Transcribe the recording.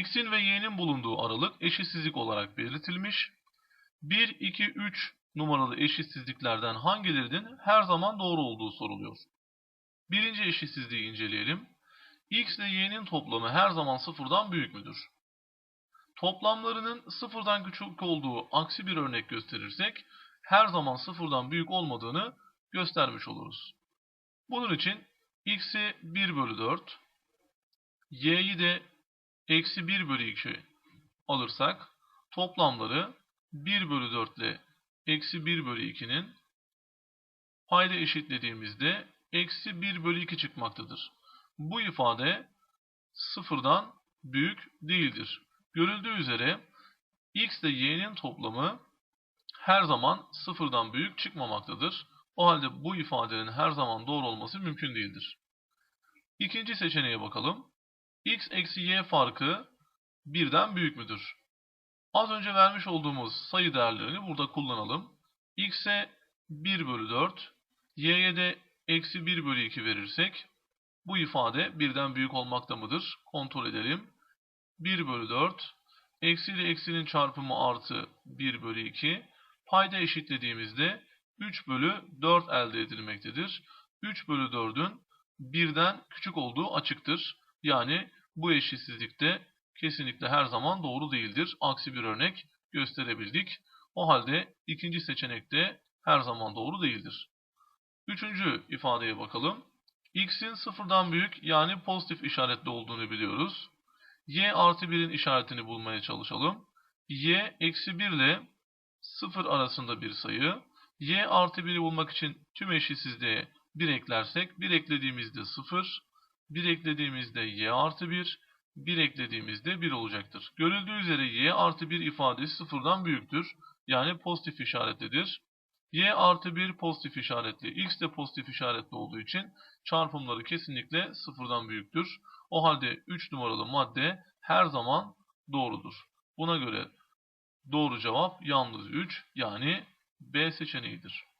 x'in ve y'nin bulunduğu aralık eşitsizlik olarak belirtilmiş. 1, 2, 3 numaralı eşitsizliklerden hangilerinin her zaman doğru olduğu soruluyor. Birinci eşitsizliği inceleyelim. x ile y'nin toplamı her zaman sıfırdan büyük müdür? Toplamlarının sıfırdan küçük olduğu aksi bir örnek gösterirsek her zaman sıfırdan büyük olmadığını göstermiş oluruz. Bunun için x'i 1 bölü 4, y'yi de eksi 1 bölü 2 alırsak toplamları 1 bölü 4 ile eksi 1 bölü 2'nin payda eşitlediğimizde eksi 1 bölü 2 çıkmaktadır. Bu ifade sıfırdan büyük değildir. Görüldüğü üzere x ile y'nin toplamı her zaman sıfırdan büyük çıkmamaktadır. O halde bu ifadenin her zaman doğru olması mümkün değildir. İkinci seçeneğe bakalım. X eksi y farkı birden büyük müdür? Az önce vermiş olduğumuz sayı değerlerini burada kullanalım. x'e 1 bölü 4, y'ye de eksi 1 bölü 2 verirsek bu ifade birden büyük olmakta mıdır? Kontrol edelim. 1 bölü 4, eksi ile eksinin çarpımı artı 1 bölü 2, payda eşitlediğimizde 3 bölü 4 elde edilmektedir. 3 bölü 4'ün birden küçük olduğu açıktır. Yani bu eşitsizlikte kesinlikle her zaman doğru değildir. Aksi bir örnek gösterebildik. O halde ikinci seçenekte her zaman doğru değildir. Üçüncü ifadeye bakalım. x'in sıfırdan büyük yani pozitif işaretli olduğunu biliyoruz. y artı 1'in işaretini bulmaya çalışalım. y eksi 1 ile 0 arasında bir sayı. y artı 1'i bulmak için tüm eşitsizliğe 1 eklersek 1 eklediğimizde 0, 1 eklediğimizde y artı 1, 1 eklediğimizde 1 olacaktır. Görüldüğü üzere y artı 1 ifadesi sıfırdan büyüktür. Yani pozitif işaretlidir. y artı 1 pozitif işaretli, x de pozitif işaretli olduğu için çarpımları kesinlikle sıfırdan büyüktür. O halde 3 numaralı madde her zaman doğrudur. Buna göre doğru cevap yalnız 3 yani B seçeneğidir.